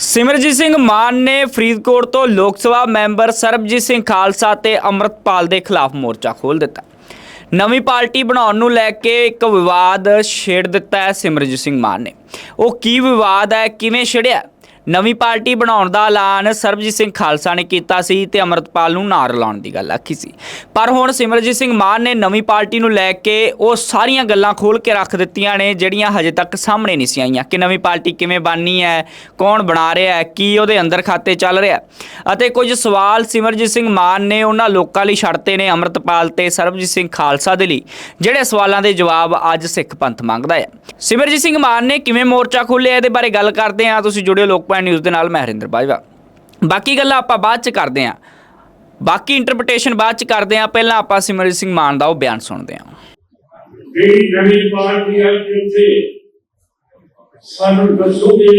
ਸਿਮਰਜੀਤ ਸਿੰਘ ਮਾਨ ਨੇ ਫਰੀਦਕੋਟ ਤੋਂ ਲੋਕ ਸਭਾ ਮੈਂਬਰ ਸਰਬਜੀਤ ਸਿੰਘ ਖਾਲਸਾ ਤੇ ਅੰਮ੍ਰਿਤਪਾਲ ਦੇ ਖਿਲਾਫ ਮੋਰਚਾ ਖੋਲ੍ਹ ਦਿੱਤਾ। ਨਵੀਂ ਪਾਰਟੀ ਬਣਾਉਣ ਨੂੰ ਲੈ ਕੇ ਇੱਕ ਵਿਵਾਦ ਛੇੜ ਦਿੱਤਾ ਹੈ ਸਿਮਰਜੀਤ ਸਿੰਘ ਮਾਨ ਨੇ। ਉਹ ਕੀ ਵਿਵਾਦ ਹੈ, ਕਿਵੇਂ ਛੇੜਿਆ? ਨਵੀਂ ਪਾਰਟੀ ਬਣਾਉਣ ਦਾ ਐਲਾਨ ਸਰਬਜੀਤ ਸਿੰਘ ਖਾਲਸਾ ਨੇ ਕੀਤਾ ਸੀ ਤੇ ਅੰਮ੍ਰਿਤਪਾਲ ਨੂੰ ਨਾ ਰਲਾਉਣ ਦੀ ਗੱਲ ਆਖੀ ਸੀ। ਪਰ ਹੁਣ ਸਿਮਰਜੀਤ ਸਿੰਘ ਮਾਨ ਨੇ ਨਵੀਂ ਪਾਰਟੀ ਨੂੰ ਲੈ ਕੇ ਉਹ ਸਾਰੀਆਂ ਗੱਲਾਂ ਖੋਲ ਕੇ ਰੱਖ ਦਿੱਤੀਆਂ ਨੇ, ਜਿਹੜੀਆਂ ਹਜੇ ਤੱਕ ਸਾਹਮਣੇ ਨਹੀਂ ਸੀ ਆਈਆਂ ਕਿ ਨਵੀਂ ਪਾਰਟੀ ਕਿਵੇਂ ਬਣਨੀ ਹੈ, ਕੌਣ ਬਣਾ ਰਿਹਾ ਹੈ, ਕੀ ਉਹਦੇ ਅੰਦਰ ਖਾਤੇ ਚੱਲ ਰਿਹਾ ਅਤੇ ਕੁਝ ਸਵਾਲ ਸਿਮਰਜੀਤ ਸਿੰਘ ਮਾਨ ਨੇ ਉਹਨਾਂ ਲੋਕਾਂ ਲਈ ਛੱਡਤੇ ਨੇ ਅੰਮ੍ਰਿਤਪਾਲ ਤੇ ਸਰਬਜੀਤ ਸਿੰਘ ਖਾਲਸਾ ਦੇ ਲਈ, ਜਿਹੜੇ ਸਵਾਲਾਂ ਦੇ ਜਵਾਬ ਅੱਜ ਸਿੱਖ ਪੰਥ ਮੰਗਦਾ ਹੈ। ਸਿਮਰਜੀਤ ਸਿੰਘ ਮਾਨ ਨੇ ਕਿਵੇਂ ਮੋਰਚਾ ਖੋਲ੍ਹਿਆ, ਇਹਦੇ ਬਾਰੇ ਗੱਲ ਕਰਦੇ ਹਾਂ। ਤੁਸੀਂ ਜੁੜਿਓ ਲੋਕਪਾਲ ਨਿਊਜ਼ ਦੇ ਨਾਲ ਮੈਂ ਹਰਿੰਦਰ ਬਾਜਵਾ। ਬਾਕੀ ਗੱਲਾਂ ਆਪਾਂ ਬਾਅਦ ਚ ਕਰਦੇ ਹਾਂ। ਬਾਕੀ ਇੰਟਰਪ੍ਰੀਟੇਸ਼ਨ ਬਾਅਦ ਚ ਕਰਦੇ ਹਾਂ। ਪਹਿਲਾਂ ਆਪਾਂ ਸਿਮਰਜੀਤ ਸਿੰਘ ਮਾਨ ਦਾ ਉਹ ਬਿਆਨ ਸੁਣਦੇ ਹਾਂ। ਜਿਹੜੀ ਨਵੀਂ ਪਾਰਟੀ ਆ ਕਿੱਥੇ ਸਾਨੂੰ ਦੱਸੋਗੇ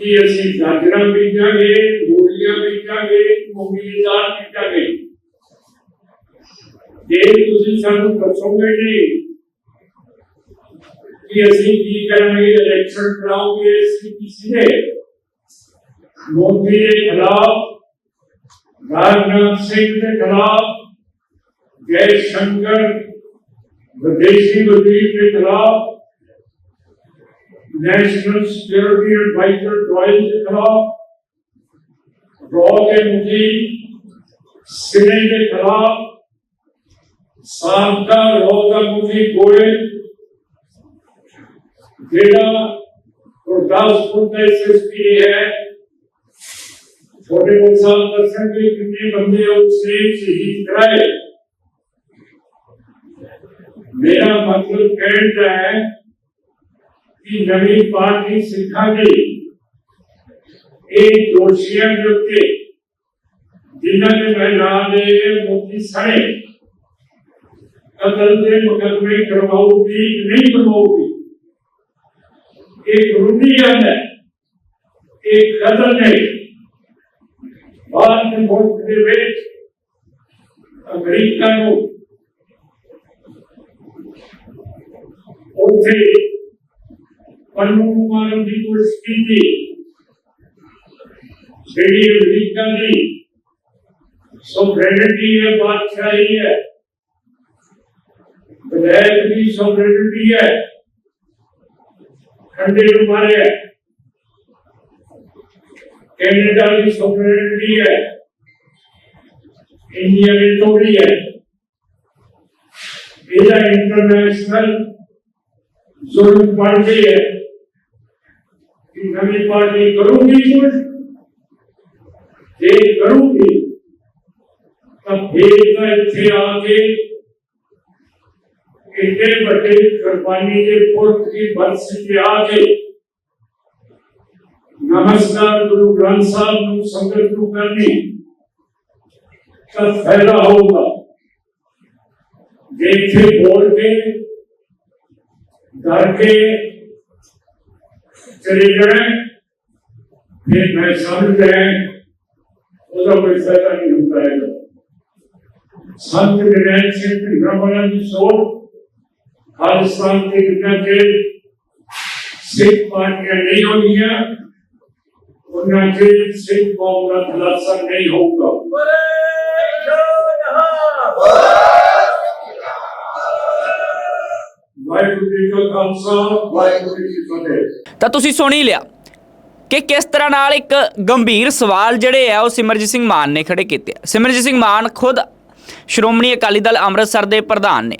ਕਿ ਅਸੀਂ ਗਾਜਰਾਂ ਬੀਜਾਂਗੇ, ਮੂਲੀਆਂ ਬੀਜਾਂਗੇ, ਮੂੰਗੀ ਦਾਲ ਬੀਜਾਂਗੇ। ਜੇ ਤੁਸੀਂ ਸਾਨੂੰ ਦੱਸੋਗੇ que assim fica a minha eleição para o que é que decide. Monte é calado, Rajnam Singh é calado, Jai Shankar, Vadeshi Vadeep é calado, National Security Advisor Doyle é calado, Rock and Roll, Sinai é calado, Santa Rosa Mujer Goyle, بیڑا چھوٹے بول صاحب شہید کرائے۔ Party سکھا گئی ایک قتل مقدمے کرواؤ گی نہیں کرواؤ گی ਕਾਨੂੰਨੀ ਗੱਲ ਹੈ ਇਹ ਕਤਲ ਨਹੀਂ ਬਾਅਦ ਦੇ ਮੁਲਕ ਦੇ ਵਿੱਚ ਅਮਰੀਕਾ ਨੂੰ ਉੱਥੇ ਪਰਮੂ ਮਾਰਨ ਦੀ ਕੋਸ਼ਿਸ਼ ਕੀਤੀ ਜਿਹੜੀ ਅਮਰੀਕਾ ਦੀ ਸੋਵਰੇਨਿਟੀ ਹੈ ਬਾਦਸ਼ਾਹੀ ਹੈ ਵਿਦੇਸ਼ ਦੀ ਸੋਵਰੇਨਿਟੀ ਹੈ ਖੰਡੇ ਨੂੰ ਮਾਰਿਆ ਕੈਨੇਡਾ ਦੀ ਸੋਵਰੇਨਿਟੀ ਹੈ ਇੰਡੀਆ ਨੇ ਤੋੜੀ ਹੈ ਇਹਦਾ ਇੰਟਰਨੈਸ਼ਨਲ ਜ਼ੁਲਮ ਪਾਰਟੀ ਹੈ ਕਿ ਨਵੀਂ ਪਾਰਟੀ ਕਰੂਗੀ ਕੁਝ ਜੇ ਕਰੂਗੀ ਤਾਂ ਫੇਰ ਤਾਂ ਇੱਥੇ ਆ ਕੇ ਇੰਨੇ ਵੱਡੇ ਕੁਰਬਾਨੀ ਦੇ ਪੁਰਖ ਦੀ ਬਰਸੀ ਤੇ ਆ ਕੇ ਨਮਸਕਾਰ ਗੁਰੂ ਗ੍ਰੰਥ ਸਾਹਿਬ ਨੂੰ ਸੰਗਤ ਨੂੰ ਕਰਨੀ ਤਾਂ ਫਾਇਦਾ ਹੋਊਗਾ ਜੇ ਇੱਥੇ ਬੋਲ ਕੇ ਡਰ ਕੇ ਚਲੇ ਜਾਏ ਫਿਰ ਮੈਂ ਸਮਝ ਗਿਆ ਉਹਦਾ ਕੋਈ ਫਾਇਦਾ ਨਹੀਂ ਹੁੰਦਾ ਹੈ ਸੰਤ ਨਿਰਣੈ ਸਿੰਘ ਭਿੰਗਰਾਵਾਲਾ ਦੀ ਸੋਚ ਖਾਲਿਸਤਾਨ ਦੇ ਵਿਰੁੱਧ ਕੇ ਸਿੱਖ ਪਾਰਟੀਆਂ ਨਹੀਂ ਹੋਣਗੀਆਂ। ਉਹਨਾਂ ਦੇ ਸਿੱਖ ਕੌਮ ਦਾ ਵਾਹਿਗੁਰੂ ਤਾਂ ਤੁਸੀਂ ਸੁਣੀ ਲਿਆ ਕਿ ਕਿਸ ਤਰ੍ਹਾਂ ਨਾਲ ਇੱਕ ਗੰਭੀਰ ਸਵਾਲ ਜਿਹੜੇ ਆ ਉਹ ਸਿਮਰਜੀਤ ਸਿੰਘ ਮਾਨ ਨੇ ਖੜੇ ਕੀਤੇ ਆ। ਸਿਮਰਜੀਤ ਸਿੰਘ ਮਾਨ ਖੁਦ ਸ਼੍ਰੋਮਣੀ ਅਕਾਲੀ ਦਲ ਅੰਮ੍ਰਿਤਸਰ ਦੇ ਪ੍ਰਧਾਨ ਨੇ।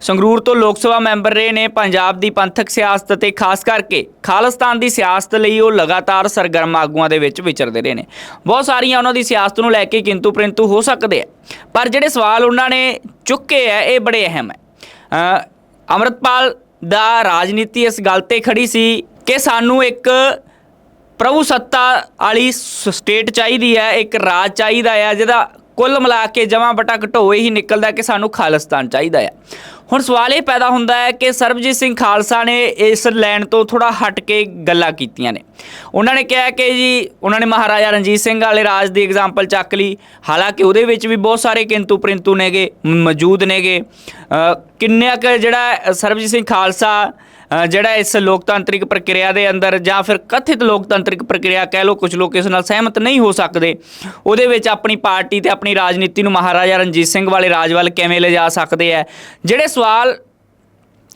ਸੰਗਰੂਰ ਤੋਂ ਲੋਕ ਸਭਾ ਮੈਂਬਰ ਰਹੇ ਨੇ ਪੰਜਾਬ ਦੀ ਪੰਥਕ ਸਿਆਸਤ ਤੇ ਖਾਸ ਕਰਕੇ ਖਾਲਿਸਤਾਨ ਦੀ ਸਿਆਸਤ ਲਈ ਉਹ ਲਗਾਤਾਰ ਸਰਗਰਮ ਆਗੂਆਂ ਦੇ ਵਿੱਚ ਵਿਚਰਦੇ ਰਹੇ ਨੇ। ਬਹੁਤ ਸਾਰੀਆਂ ਉਹਨਾਂ ਦੀ ਸਿਆਸਤ ਨੂੰ ਲੈ ਕੇ ਕਿੰਤੂ ਪਰੰਤੂ ਹੋ ਸਕਦੇ ਆ। ਪਰ ਜਿਹੜੇ ਸਵਾਲ ਉਹਨਾਂ ਨੇ ਚੁੱਕੇ ਆ ਇਹ ਬੜੇ ਅਹਿਮ ਹੈ ਅ, ਅੰਮ੍ਰਿਤਪਾਲ ਦਾ ਰਾਜਨੀਤੀ ਇਸ ਗੱਲ ਤੇ ਖੜੀ ਸੀ ਕਿ ਸਾਨੂੰ ਇੱਕ ਪ੍ਰਭੂ ਸੱਤਾ ਵਾਲੀ ਸ- ਸਟੇਟ ਚਾਹੀਦੀ ਹੈ ਇੱਕ ਰਾਜ ਚਾਹੀਦਾ ਹੈ ਜਿਹਦਾ ਕੁੱਲ ਮਿਲਾ ਕੇ ਜਮਾ ਬਟਾ ਘਟੋਏ ਹੀ ਨਿਕਲਦਾ ਕਿ ਸਾਨੂੰ ਖਾਲਿਸਤਾਨ ਚਾਹੀਦਾ ਹੈ ਹੁਣ ਸਵਾਲ ਇਹ ਪੈਦਾ ਹੁੰਦਾ ਹੈ ਕਿ ਸਰਬਜੀਤ ਸਿੰਘ ਖਾਲਸਾ ਨੇ ਇਸ ਲਾਈਨ ਤੋਂ ਥੋੜਾ ਹਟ ਕੇ ਗੱਲਾਂ ਕੀਤੀਆਂ ਨੇ। ਉਹਨਾਂ ਨੇ ਕਿਹਾ ਕਿ ਜੀ ਉਹਨਾਂ ਨੇ ਮਹਾਰਾਜਾ ਰਣਜੀਤ ਸਿੰਘ ਵਾਲੇ ਰਾਜ ਦੀ ਐਗਜ਼ਾਮਪਲ ਚੱਕ ਲਈ। ਹਾਲਾਂਕਿ ਉਹਦੇ ਵਿੱਚ ਵੀ ਬਹੁਤ ਸਾਰੇ ਕਿੰਤੂ ਪ੍ਰਿੰਤੂ ਨੇਗੇ ਮੌਜੂਦ ਨੇਗੇ। ਅ, ਕਿੰਨਾ ਕੁ ਜਿਹੜਾ ਸਰਬਜੀਤ ਸਿੰਘ ਖਾਲਸਾ ਜਿਹੜਾ ਇਸ ਲੋਕਤਾਂਤਰਿਕ ਪ੍ਰਕਿਰਿਆ ਦੇ ਅੰਦਰ ਜਾਂ ਫਿਰ ਕਥਿਤ ਲੋਕਤਾਂਤਰਿਕ ਪ੍ਰਕਿਰਿਆ ਕਹਿ ਲਓ ਕੁਝ ਲੋਕ ਇਸ ਨਾਲ ਸਹਿਮਤ ਨਹੀਂ ਹੋ ਸਕਦੇ, ਉਹਦੇ ਵਿੱਚ ਆਪਣੀ ਪਾਰਟੀ ਤੇ ਆਪਣੀ ਰਾਜਨੀਤੀ ਨੂੰ ਮਹਾਰਾਜਾ ਰਣਜੀਤ ਸਿੰਘ ਵਾਲੇ ਰਾਜ ਵੱਲ ਕਿਵੇਂ ਲਿਜਾ ਸਕਦੇ ਆ ਜਿਹੜੇ ਸਵਾਲ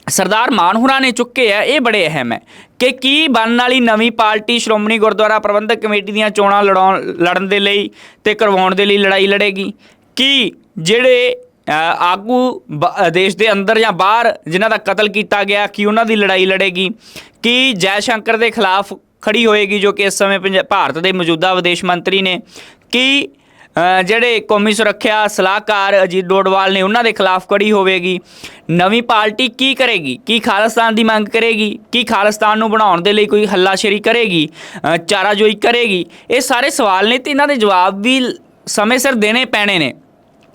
ਸਰਦਾਰ ਮਾਨ ਨੇ ਚੁੱਕੇ ਆ ਇਹ ਬੜੇ ਅਹਿਮ ਹੈ ਕਿ ਕੀ ਬਣਨ ਵਾਲੀ ਨਵੀਂ ਪਾਰਟੀ ਸ਼੍ਰੋਮਣੀ ਗੁਰਦੁਆਰਾ ਪ੍ਰਬੰਧਕ ਕਮੇਟੀ ਦੀਆਂ ਚੋਣਾਂ ਲੜਾਉਣ, ਲੜਨ ਦੇ ਲਈ ਤੇ ਕਰਵਾਉਣ ਦੇ ਲਈ ਲੜਾਈ ਲੜੇਗੀ? ਕੀ ਜਿਹੜੇ ਆਗੂ ਬ- ਦੇਸ਼ ਦੇ ਅੰਦਰ ਜਾਂ ਬਾਹਰ ਜਿਨ੍ਹਾਂ ਦਾ ਕਤਲ ਕੀਤਾ ਗਿਆ, ਕੀ ਉਹਨਾਂ ਦੀ ਲੜਾਈ ਲੜੇਗੀ? ਕੀ ਜੈ ਸ਼ੰਕਰ ਦੇ ਖਿਲਾਫ ਖੜੀ ਹੋਏਗੀ ਜੋ ਕਿ ਇਸ ਸਮੇਂ ਪੰਜ- ਭਾਰਤ ਦੇ ਮੌਜੂਦਾ ਵਿਦੇਸ਼ ਮੰਤਰੀ ਨੇ? ਕੀ ਜਿਹੜੇ ਕੌਮੀ ਸੁਰੱਖਿਆ ਸਲਾਹਕਾਰ ਅਜੀਤ ਡੋਡਵਾਲ ਨੇ ਉਹਨਾਂ ਦੇ ਖਿਲਾਫ ਖੜੀ ਹੋਵੇਗੀ? ਨਵੀਂ ਪਾਰਟੀ ਕੀ ਕਰੇਗੀ? ਕੀ ਖਾਲਿਸਤਾਨ ਦੀ ਮੰਗ ਕਰੇਗੀ? ਕੀ ਖਾਲਿਸਤਾਨ ਨੂੰ ਬਣਾਉਣ ਦੇ ਲਈ ਕੋਈ ਹੱਲਾਸ਼ੇਰੀ ਕਰੇਗੀ? ਚਾਰਾਜੋਈ ਕਰੇਗੀ? ਇਹ ਸਾਰੇ ਸਵਾਲ ਨੇ ਤੇ ਇਹਨਾਂ ਦੇ ਜਵਾਬ ਵੀ ਸਮੇਂ ਸਿਰ ਦੇਣੇ ਪੈਣੇ ਨੇ।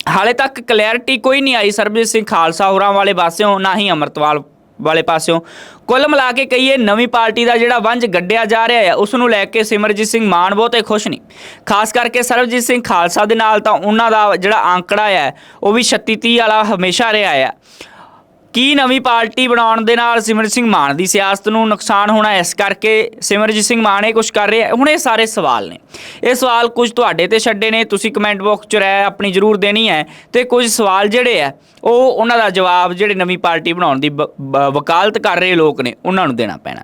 ਹਾਲੇ ਤੱਕ ਕਲੈਰਿਟੀ ਕੋਈ ਨਹੀਂ ਆਈ, ਸਰਬਜੀਤ ਸਿੰਘ ਖਾਲਸਾ ਹੋਰਾਂ ਵਾਲੇ ਪਾਸਿਓਂ, ਨਾ ਹੀ ਅਮਰਤਵਾਲ ਵਾਲੇ ਪਾਸਿਓਂ। ਕੁੱਲ ਮਿਲਾ ਕੇ ਕਹੀਏ, ਨਵੀਂ ਪਾਰਟੀ ਦਾ ਜਿਹੜਾ ਵੰਜ ਗੱਡਿਆ ਜਾ ਰਿਹਾ ਹੈ, ਉਸ ਨੂੰ ਲੈ ਕੇ ਸਿਮਰਜੀਤ ਸਿੰਘ ਮਾਨ ਬਹੁਤੇ ਖੁਸ਼ ਨਹੀਂ। ਖਾਸ ਕਰਕੇ ਸਰਬਜੀਤ ਸਿੰਘ ਖਾਲਸਾ ਦੇ ਨਾਲ ਤਾਂ ਉਹਨਾਂ ਦਾ ਜਿਹੜਾ ਅੰਕੜਾ ਹੈ, ਉਹ ਵੀ 36 30 ਵਾਲਾ ਹਮੇਸ਼ਾ ਰਿਹਾ ਹੈ। ਕੀ ਨਵੀਂ ਪਾਰਟੀ ਬਣਾਉਣ ਦੇ ਨਾਲ ਸਿਮਰਜੀਤ ਸਿੰਘ ਮਾਨ ਦੀ ਸਿਆਸਤ ਨੂੰ ਨੁਕਸਾਨ ਹੋਣਾ ਇਸ ਕਰਕੇ ਸਿਮਰਜੀਤ ਸਿੰਘ ਮਾਨ ਇਹ ਕੁਝ ਕਰ ਰਿਹਾ ਹੁਣ ਇਹ ਸਾਰੇ ਸਵਾਲ ਨੇ। ਇਹ ਸਵਾਲ ਕੁਝ ਤੁਹਾਡੇ ਤੇ ਛੱਡੇ ਨੇ, ਤੁਸੀਂ ਕਮੈਂਟ ਬਾਕਸ 'ਚ ਰਹਿ ਆਪਣੀ ਜ਼ਰੂਰ ਦੇਣੀ ਹੈ ਤੇ ਕੁਝ ਸਵਾਲ ਜਿਹੜੇ ਆ ਉਹ ਉਹਨਾਂ ਦਾ ਜਵਾਬ ਜਿਹੜੇ ਨਵੀਂ ਪਾਰਟੀ ਬਣਾਉਣ ਦੀ ਬ- ਬ- ਵਕਾਲਤ ਕਰ ਰਹੇ ਲੋਕ ਨੇ, ਉਹਨਾਂ ਨੂੰ ਦੇਣਾ ਪੈਣਾ।